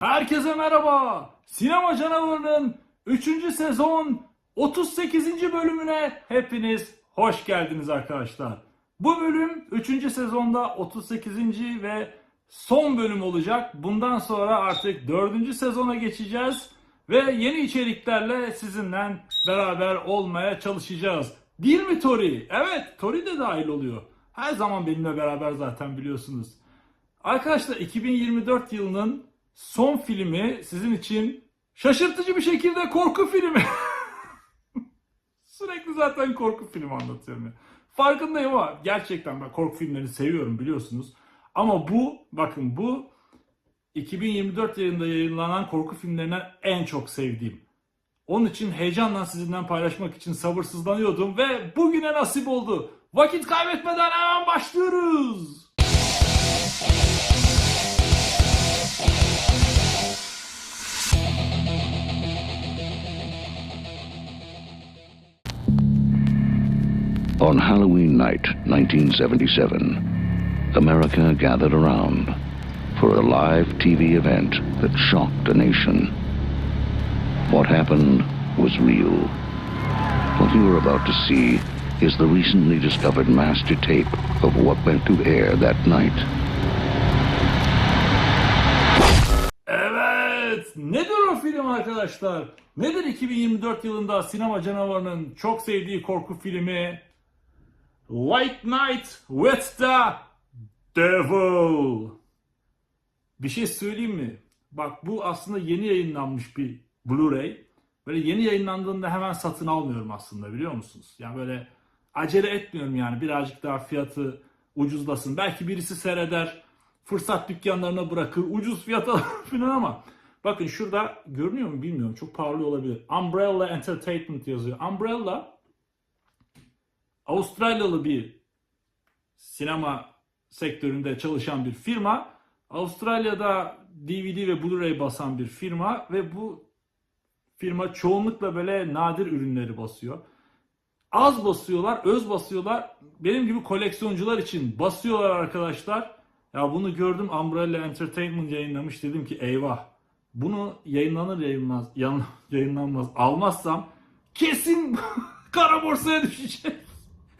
Herkese merhaba. Sinema Canavarı'nın 3. sezon 38. bölümüne hepiniz hoş geldiniz arkadaşlar. Bu bölüm 3. sezonda 38. ve son bölüm olacak. Bundan sonra artık 4. sezona geçeceğiz ve yeni içeriklerle sizinle beraber olmaya çalışacağız. Değil mi Tori? Evet, Tori de dahil oluyor. Her zaman benimle beraber zaten biliyorsunuz. Arkadaşlar 2024 yılının son filmi sizin için şaşırtıcı bir şekilde korku filmi. Sürekli zaten korku filmi anlatıyorum. ya. Farkındayım ama gerçekten ben korku filmlerini seviyorum biliyorsunuz. Ama bu bakın bu 2024 yılında yayınlanan korku filmlerinden en çok sevdiğim. Onun için heyecanla sizinle paylaşmak için sabırsızlanıyordum ve bugüne nasip oldu. Vakit kaybetmeden hemen başlıyoruz. On Halloween night, 1977, America gathered around for a live TV event that shocked a nation. What happened was real. What you are about to see is the recently discovered master tape of what went to air that night. Evet. Nedir o film arkadaşlar? Nedir 2024 yılında sinema canavarının çok sevdiği korku filmi? White Night with the Devil. Bir şey söyleyeyim mi? Bak bu aslında yeni yayınlanmış bir Blu-ray. Böyle yeni yayınlandığında hemen satın almıyorum aslında biliyor musunuz? Yani böyle acele etmiyorum yani birazcık daha fiyatı ucuzlasın. Belki birisi seyreder, fırsat dükkanlarına bırakır, ucuz fiyata falan ama bakın şurada görünüyor mu bilmiyorum çok pahalı olabilir. Umbrella Entertainment yazıyor. Umbrella Avustralyalı bir sinema sektöründe çalışan bir firma. Avustralya'da DVD ve Blu-ray basan bir firma ve bu firma çoğunlukla böyle nadir ürünleri basıyor. Az basıyorlar, öz basıyorlar. Benim gibi koleksiyoncular için basıyorlar arkadaşlar. Ya bunu gördüm Umbrella Entertainment yayınlamış dedim ki eyvah. Bunu yayınlanır yayınlanmaz, yayınlanmaz almazsam kesin kara borsaya düşecek.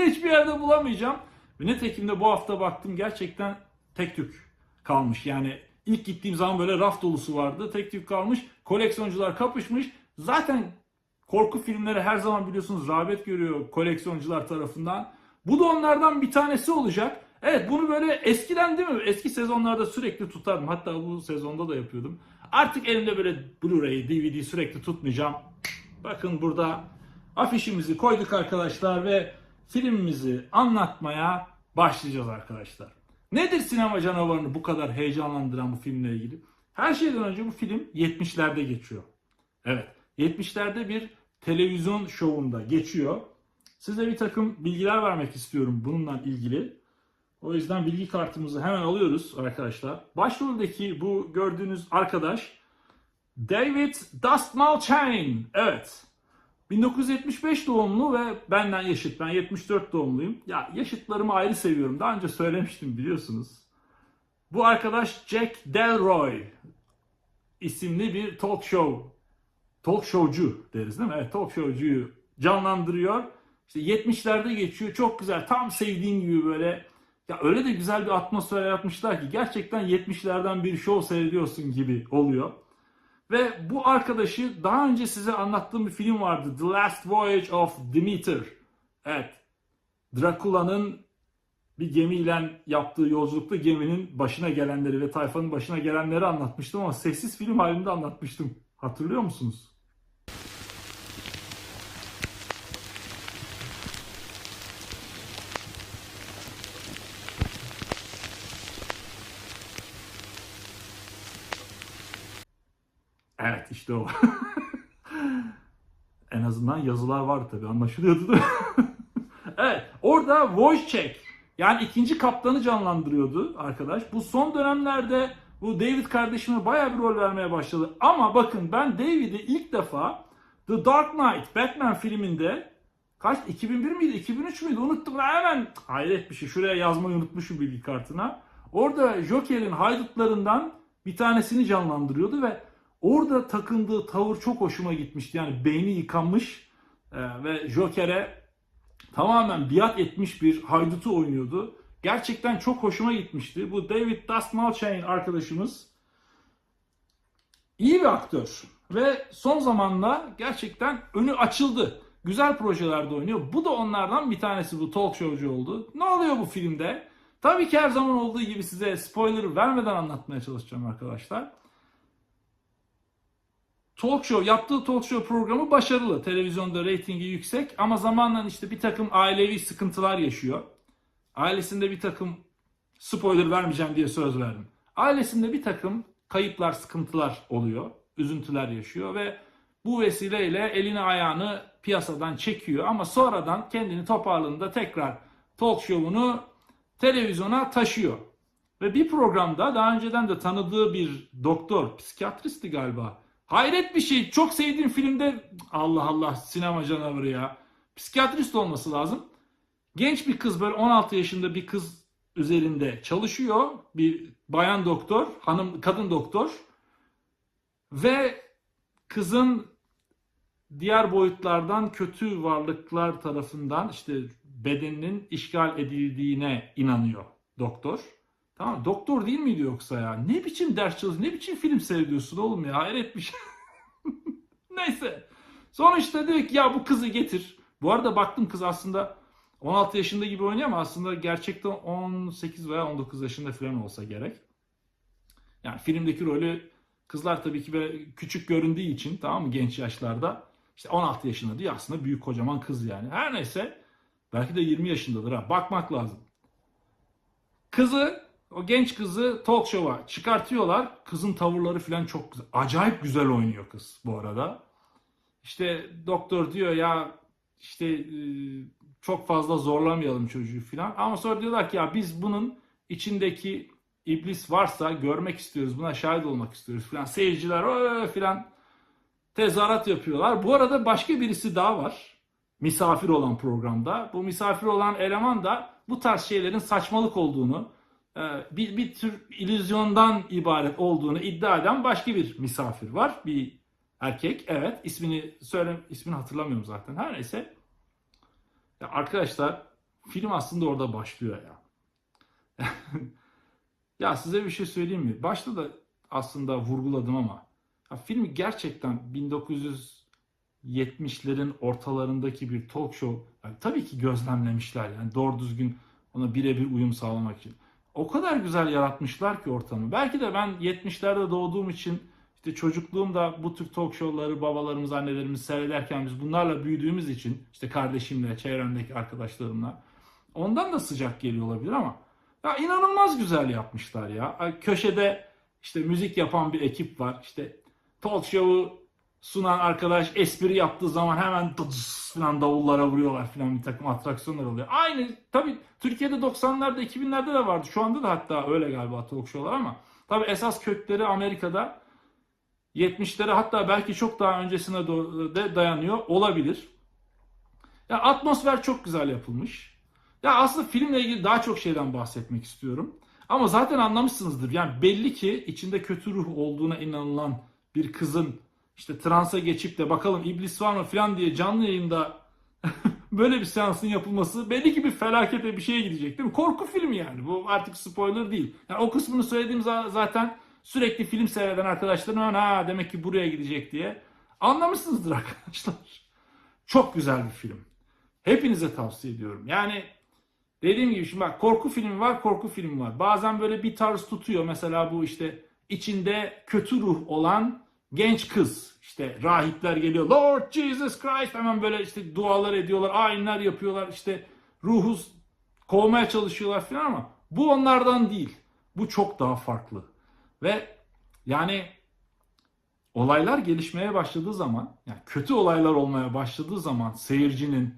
Hiçbir yerde bulamayacağım. Ve nitekim de bu hafta baktım gerçekten tek tük kalmış. Yani ilk gittiğim zaman böyle raf dolusu vardı. Tek tük kalmış. Koleksiyoncular kapışmış. Zaten korku filmleri her zaman biliyorsunuz rağbet görüyor koleksiyoncular tarafından. Bu da onlardan bir tanesi olacak. Evet bunu böyle eskiden değil mi? Eski sezonlarda sürekli tutardım. Hatta bu sezonda da yapıyordum. Artık elimde böyle Blu-ray, DVD sürekli tutmayacağım. Bakın burada afişimizi koyduk arkadaşlar ve filmimizi anlatmaya başlayacağız arkadaşlar. Nedir sinema canavarını bu kadar heyecanlandıran bu filmle ilgili? Her şeyden önce bu film 70'lerde geçiyor. Evet, 70'lerde bir televizyon şovunda geçiyor. Size bir takım bilgiler vermek istiyorum bununla ilgili. O yüzden bilgi kartımızı hemen alıyoruz arkadaşlar. Başroldeki bu gördüğünüz arkadaş David Dastmalchian. Evet. 1975 doğumlu ve benden yaşıt. Ben 74 doğumluyum. Ya yaşıtlarımı ayrı seviyorum. Daha önce söylemiştim biliyorsunuz. Bu arkadaş Jack Delroy isimli bir talk show talk showcu deriz değil mi? Evet talk showcuyu canlandırıyor. İşte 70'lerde geçiyor. Çok güzel. Tam sevdiğin gibi böyle ya öyle de güzel bir atmosfer yaratmışlar ki gerçekten 70'lerden bir show seyrediyorsun gibi oluyor. Ve bu arkadaşı daha önce size anlattığım bir film vardı. The Last Voyage of Demeter. Evet. Drakula'nın bir gemiyle yaptığı yolculukta geminin başına gelenleri ve tayfanın başına gelenleri anlatmıştım ama sessiz film halinde anlatmıştım. Hatırlıyor musunuz? Evet işte o. en azından yazılar vardı tabii anlaşılıyordu da. evet orada Wojciech yani ikinci kaptanı canlandırıyordu arkadaş. Bu son dönemlerde bu David kardeşime bayağı bir rol vermeye başladı. Ama bakın ben David'i ilk defa The Dark Knight Batman filminde kaç 2001 miydi 2003 müydü unuttum lan hemen hayret bir şey şuraya yazmayı unutmuşum bilgi kartına. Orada Joker'in haydutlarından bir tanesini canlandırıyordu ve orada takındığı tavır çok hoşuma gitmişti. Yani beyni yıkanmış e, ve Joker'e tamamen biat etmiş bir haydutu oynuyordu. Gerçekten çok hoşuma gitmişti. Bu David Dastmalchian arkadaşımız iyi bir aktör ve son zamanla gerçekten önü açıldı. Güzel projelerde oynuyor. Bu da onlardan bir tanesi bu talk showcu oldu. Ne oluyor bu filmde? Tabii ki her zaman olduğu gibi size spoiler vermeden anlatmaya çalışacağım arkadaşlar. Talk show, yaptığı talk show programı başarılı. Televizyonda reytingi yüksek ama zamanla işte bir takım ailevi sıkıntılar yaşıyor. Ailesinde bir takım spoiler vermeyeceğim diye söz verdim. Ailesinde bir takım kayıplar, sıkıntılar oluyor. Üzüntüler yaşıyor ve bu vesileyle elini ayağını piyasadan çekiyor ama sonradan kendini toparladığında tekrar talk show'unu televizyona taşıyor. Ve bir programda daha önceden de tanıdığı bir doktor, psikiyatristi galiba. Hayret bir şey. Çok sevdiğim filmde Allah Allah sinema canavarı ya. Psikiyatrist olması lazım. Genç bir kız böyle 16 yaşında bir kız üzerinde çalışıyor. Bir bayan doktor, hanım kadın doktor. Ve kızın diğer boyutlardan kötü varlıklar tarafından işte bedeninin işgal edildiğine inanıyor doktor. Tamam doktor değil miydi yoksa ya? Ne biçim ders çalışıyorsun? Ne biçim film seyrediyorsun oğlum ya? Hayret bir şey. Neyse. Sonra işte ki ya bu kızı getir. Bu arada baktım kız aslında 16 yaşında gibi oynuyor ama aslında gerçekten 18 veya 19 yaşında falan olsa gerek. Yani filmdeki rolü kızlar tabii ki böyle küçük göründüğü için tamam mı genç yaşlarda işte 16 yaşında diyor aslında büyük kocaman kız yani. Her neyse belki de 20 yaşındadır ha bakmak lazım. Kızı o genç kızı talk show'a çıkartıyorlar. Kızın tavırları falan çok güzel. Acayip güzel oynuyor kız bu arada. İşte doktor diyor ya işte e, çok fazla zorlamayalım çocuğu falan. Ama sonra diyorlar ki ya biz bunun içindeki iblis varsa görmek istiyoruz. Buna şahit olmak istiyoruz falan. Seyirciler "Ee!" falan tezahürat yapıyorlar. Bu arada başka birisi daha var. Misafir olan programda. Bu misafir olan eleman da bu tarz şeylerin saçmalık olduğunu, bir, bir tür illüzyondan ibaret olduğunu iddia eden başka bir misafir var. Bir erkek. Evet. ismini söyle ismini hatırlamıyorum zaten. Her neyse. Ya arkadaşlar film aslında orada başlıyor ya. ya size bir şey söyleyeyim mi? Başta da aslında vurguladım ama ya filmi gerçekten 1970'lerin ortalarındaki bir talk show yani tabii ki gözlemlemişler yani doğru düzgün ona birebir uyum sağlamak için. O kadar güzel yaratmışlar ki ortamı. Belki de ben 70'lerde doğduğum için işte çocukluğumda bu tür talk show'ları babalarımız, annelerimiz seyrederken biz bunlarla büyüdüğümüz için işte kardeşimle, çevremdeki arkadaşlarımla ondan da sıcak geliyor olabilir ama ya inanılmaz güzel yapmışlar ya. Köşede işte müzik yapan bir ekip var. İşte talk show'u sunan arkadaş espri yaptığı zaman hemen falan davullara vuruyorlar falan bir takım atraksiyonlar oluyor. Aynı tabii Türkiye'de 90'larda 2000'lerde de vardı. Şu anda da hatta öyle galiba talk show'lar ama tabii esas kökleri Amerika'da 70'lere hatta belki çok daha öncesine de dayanıyor olabilir. Ya atmosfer çok güzel yapılmış. Ya aslında filmle ilgili daha çok şeyden bahsetmek istiyorum. Ama zaten anlamışsınızdır. Yani belli ki içinde kötü ruh olduğuna inanılan bir kızın işte transa geçip de bakalım iblis var mı falan diye canlı yayında böyle bir seansın yapılması belli ki bir felakete bir şeye gidecek değil mi? Korku filmi yani. Bu artık spoiler değil. Yani o kısmını söylediğim za- zaten sürekli film seyreden arkadaşlarım ha demek ki buraya gidecek diye anlamışsınızdır arkadaşlar. Çok güzel bir film. Hepinize tavsiye ediyorum. Yani dediğim gibi şimdi bak korku filmi var, korku filmi var. Bazen böyle bir tarz tutuyor. Mesela bu işte içinde kötü ruh olan genç kız. İşte rahipler geliyor. Lord Jesus Christ hemen böyle işte dualar ediyorlar, ayinler yapıyorlar. İşte ruhu kovmaya çalışıyorlar falan ama bu onlardan değil. Bu çok daha farklı. Ve yani olaylar gelişmeye başladığı zaman, yani kötü olaylar olmaya başladığı zaman seyircinin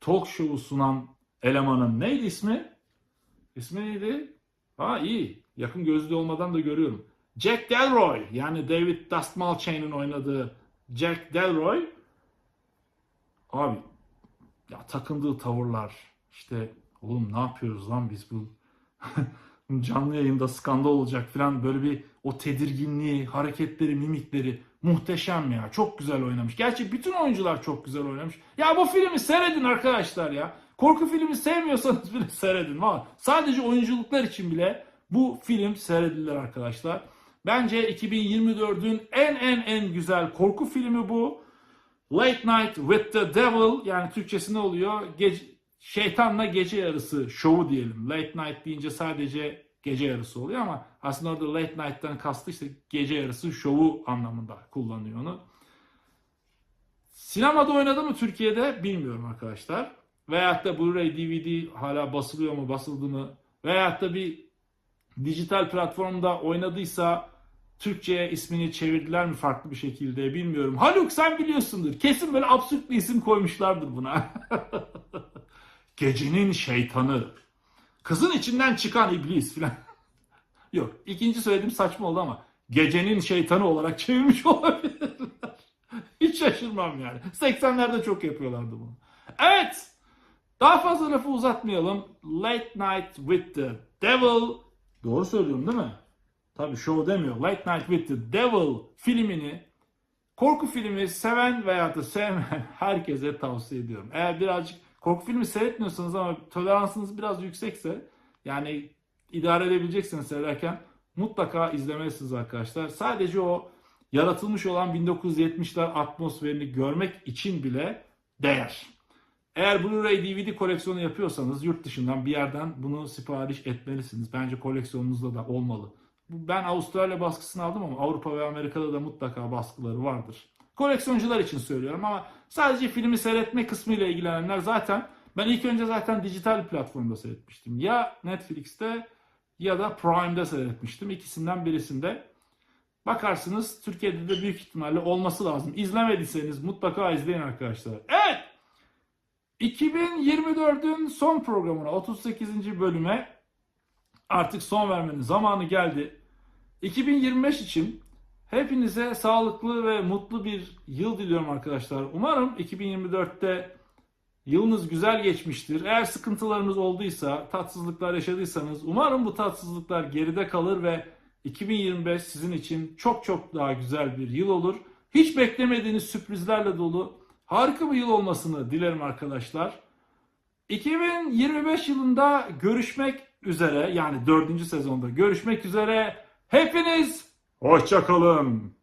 talk show'u sunan elemanın neydi ismi? İsmi neydi? Ha iyi. Yakın gözlü olmadan da görüyorum. Jack Delroy yani David Dastmalchian'ın oynadığı Jack Delroy abi ya takındığı tavırlar işte oğlum ne yapıyoruz lan biz bu canlı yayında skandal olacak falan böyle bir o tedirginliği, hareketleri, mimikleri muhteşem ya. Çok güzel oynamış. Gerçi bütün oyuncular çok güzel oynamış. Ya bu filmi seyredin arkadaşlar ya. Korku filmi sevmiyorsanız bile seyredin. Valla sadece oyunculuklar için bile bu film seyredilir arkadaşlar. Bence 2024'ün en en en güzel korku filmi bu. Late Night with the Devil yani Türkçesi ne oluyor? Gece, şeytanla gece yarısı şovu diyelim. Late Night deyince sadece gece yarısı oluyor ama aslında orada Late Night'tan kastı işte gece yarısı şovu anlamında kullanıyor onu. Sinemada oynadı mı Türkiye'de bilmiyorum arkadaşlar. Veyahut da Blu-ray DVD hala basılıyor mu basıldı mı? Veyahut da bir dijital platformda oynadıysa Türkçe'ye ismini çevirdiler mi farklı bir şekilde bilmiyorum. Haluk sen biliyorsundur. Kesin böyle absürt bir isim koymuşlardır buna. Gecenin şeytanı. Kızın içinden çıkan iblis filan. Yok ikinci söylediğim saçma oldu ama gecenin şeytanı olarak çevirmiş olabilirler. Hiç şaşırmam yani. 80'lerde çok yapıyorlardı bunu. Evet. Daha fazla lafı uzatmayalım. Late Night with the Devil. Doğru söylüyorum değil mi? Tabii show demiyor. Late Night with the Devil filmini korku filmi seven veya da sevmeyen herkese tavsiye ediyorum. Eğer birazcık korku filmi seyretmiyorsanız ama toleransınız biraz yüksekse yani idare edebileceksiniz seyrederken mutlaka izlemelisiniz arkadaşlar. Sadece o yaratılmış olan 1970'ler atmosferini görmek için bile değer. Eğer Blu-ray DVD koleksiyonu yapıyorsanız yurt dışından bir yerden bunu sipariş etmelisiniz. Bence koleksiyonunuzda da olmalı. Ben Avustralya baskısını aldım ama Avrupa ve Amerika'da da mutlaka baskıları vardır. Koleksiyoncular için söylüyorum ama sadece filmi seyretme kısmıyla ilgilenenler zaten ben ilk önce zaten dijital platformda seyretmiştim. Ya Netflix'te ya da Prime'de seyretmiştim. İkisinden birisinde. Bakarsınız Türkiye'de de büyük ihtimalle olması lazım. İzlemediyseniz mutlaka izleyin arkadaşlar. Evet. 2024'ün son programına 38. bölüme artık son vermenin zamanı geldi. 2025 için hepinize sağlıklı ve mutlu bir yıl diliyorum arkadaşlar. Umarım 2024'te yılınız güzel geçmiştir. Eğer sıkıntılarınız olduysa, tatsızlıklar yaşadıysanız umarım bu tatsızlıklar geride kalır ve 2025 sizin için çok çok daha güzel bir yıl olur. Hiç beklemediğiniz sürprizlerle dolu harika bir yıl olmasını dilerim arkadaşlar. 2025 yılında görüşmek üzere yani dördüncü sezonda görüşmek üzere. Hepiniz hoşçakalın.